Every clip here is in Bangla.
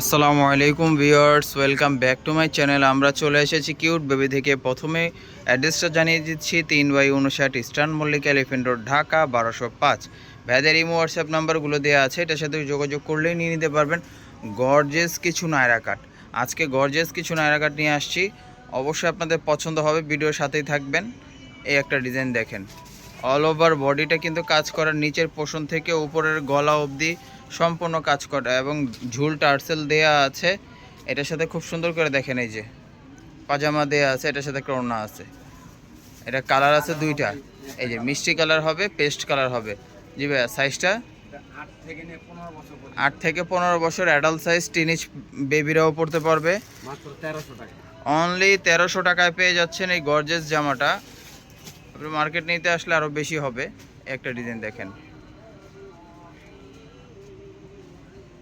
আসসালামু আলাইকুম viewers, welcome back to my channel. আমরা চলে এসেছি কিউট বেবি থেকে। প্রথমে অ্যাড্রেসটা জানিয়ে দিচ্ছি, তিন বাই উনষাট Eastern Mallik elephant road, Dhaka, বারোশো পাঁচ। ভ্যাদের ইমো, হোয়াটসঅ্যাপ নাম্বারগুলো দেওয়া আছে, এটার সাথে যোগাযোগ করলেই নিয়ে নিতে পারবেন গর্জেস কিছু নায়রা কাট। আজকে গর্জেস কিছু নায়রা কাট নিয়ে আসছি। অবশ্যই আপনাদের পছন্দ হবে, ভিডিওর সাথেই থাকবেন। এই একটা ডিজাইন দেখেন। অল ওভার বডিটা কিন্তু কাজ করার নিচের পোষণ থেকে উপরের গলা অবধি সম্পূর্ণ কাজ করা এবং ঝুল টার্সেল দেয়া আছে। এটার সাথে খুব সুন্দর করে দেখেন এই যে। পাজামা দেয়া আছে এটার সাথে ওড়না আছে। এটা কালার আছে দুইটা। এই যে মিষ্টি কালার হবে পেস্ট কালার হবে। জি ভাইয়া সাইজটা? আট থেকে পনেরো বছর অ্যাডাল্ট সাইজ টিনিজ বেবিরাও পড়তে পারবে। অনলি তেরোশো টাকায় পেয়ে যাচ্ছেন এই গর্জেস জামাটা। আপনি মার্কেট নিতে আসলে আরও বেশি হবে। একটা ডিজাইন দেখেন।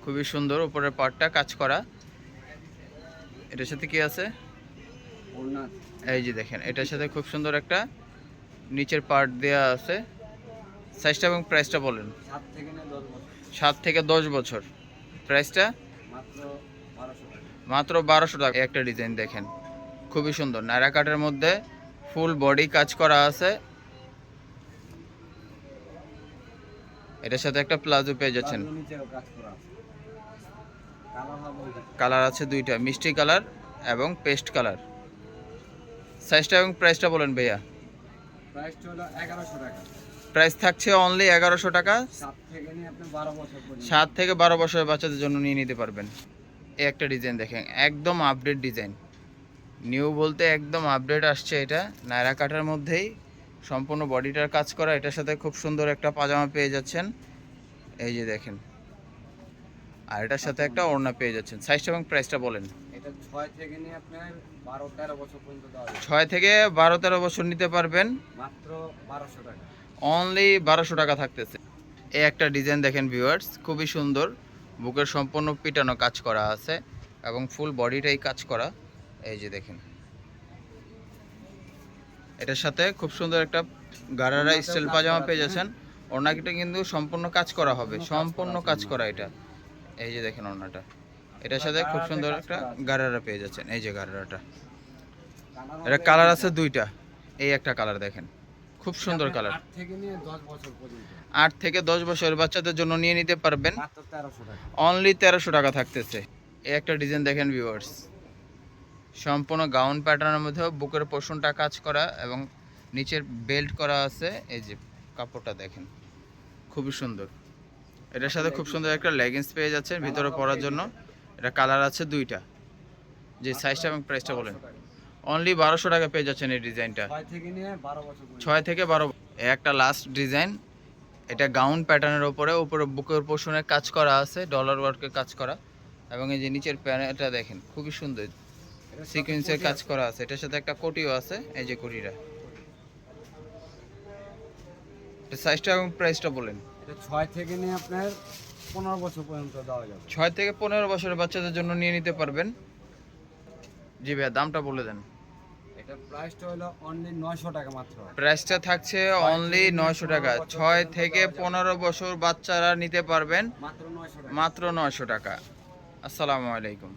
খুবই সুন্দর উপরের পার্টটা কাজ করা। এটার সাথে কি আছে? এই যে দেখেন এটার সাথে খুব সুন্দর একটা নিচের পার্ট দেওয়া আছে। সাইজটা এবং প্রাইসটা বলেন। সাত থেকে দশ বছর। প্রাইসটা? মাত্র বারোশো টাকা। মাত্র বারোশো টাকা। একটা ডিজাইন দেখেন খুবই সুন্দর। নায়রা কাটের মধ্যে ফুল বডি কাজ করা আছে। এটার সাথে একটা প্লাজো পেয়ে যাচ্ছেন প্লাজো নিচেরও কাজ করা আছে কালার আছে দুইটা মিষ্টি কালার এবং পেস্ট কালার সাইজটা এবং প্রাইসটা বলেন ভাইয়া। প্রাইস থাকছে অনলি এগারোশো টাকা। সাত থেকে বারো সাত থেকে বারো বছরের বাচ্চাদের জন্য নিয়ে নিতে পারবেন। এই একটা ডিজাইন দেখেন একদম আপডেট ডিজাইন নিউ বলতে একদম আপডেট আসছে এটা। নায়রা কাটার মধ্যেই সম্পূর্ণ বডিটার কাজ করা। এটার সাথে খুব সুন্দর একটা পাজামা পেয়ে যাচ্ছেন। এই যে দেখেন। আর এটার সাথে একটা ওড়না পেয়ে যাচ্ছেন। সাইজটা এবং প্রাইসটা বলেন। ছয় থেকে বারো তেরো বছর নিতে পারবেন। মাত্র বারোশো টাকা। অনলি বারোশো টাকা থাকতেছে। এই একটা ডিজাইন দেখেন ভিউয়ার্স খুবই সুন্দর। বুকের সম্পূর্ণ পিটানো কাজ করা আছে এবং ফুল বডিটাই কাজ করা। এই যে দেখেন। এটার সাথে খুব সুন্দর একটা গারারা স্টাইল পাজামা পেয়ে যাচ্ছেন। ওড়নাকিটা কিন্তু সম্পূর্ণ কাজ করা হবে। সম্পূর্ণ কাজ করা এটা। এই যে দেখেন ওড়নাটা এটার সাথে খুব সুন্দর একটা গারারা পেয়ে যাচ্ছেন এই যে গারারাটা এটা কালার আছে দুইটা এই একটা কালার দেখেন খুব সুন্দর কালার। আট থেকে দশ বছর পর্যন্ত। আট থেকে দশ বছরের বাচ্চাদের জন্য নিয়ে নিতে পারবেন। অনলি তেরোশো টাকা। থাকতেছে। এই একটা ডিজাইন দেখেন ভিউয়ার্স সম্পূর্ণ গাউন প্যাটার্নের মধ্যেও বুকের পোষণটা কাজ করা এবং নিচের বেল্ট করা আছে। এই যে কাপড়টা দেখেন খুবই সুন্দর। এটার সাথে খুব সুন্দর একটা লেগিংস পেয়ে যাচ্ছেন, ভিতরে পরার জন্য। এটা কালার আছে দুইটা। যে সাইজটা এবং প্রাইসটা বলেন। অনলি বারোশো টাকা পেয়ে যাচ্ছেন এই ডিজাইনটা ছয় থেকে বারো একটা লাস্ট ডিজাইন এটা গাউন প্যাটার্নের ওপরে, উপরে বুকের পোষণে কাজ করা আছে ডলার ওয়ার্কের কাজ করা। এবং এই যে নিচের প্যানেলটা দেখেন, খুবই সুন্দর। সিকোয়েন্সের কাজ করা আছে। এটার সাথে একটা কোটিও আছে, এই যে কোটিটা। সাইজটা এবং প্রাইসটা বলেন। এটা ছয় থেকে নিয়ে আপনার পনেরো বছর পর্যন্ত দেওয়া যাবে। ছয় থেকে পনেরো বছরের বাচ্চাদের জন্য নিয়ে নিতে পারবেন। জি ভাইয়া দামটা বলে দেন। এটা প্রাইসটা হলো অনলি নয়শো টাকা মাত্র। প্রাইসটা থাকছে অনলি নয়শো টাকা। ছয় থেকে পনেরো বছর বাচ্চারা নিতে পারবেন। মাত্র নয়শো টাকা। মাত্র নয়শো টাকা। আসসালামু আলাইকুম।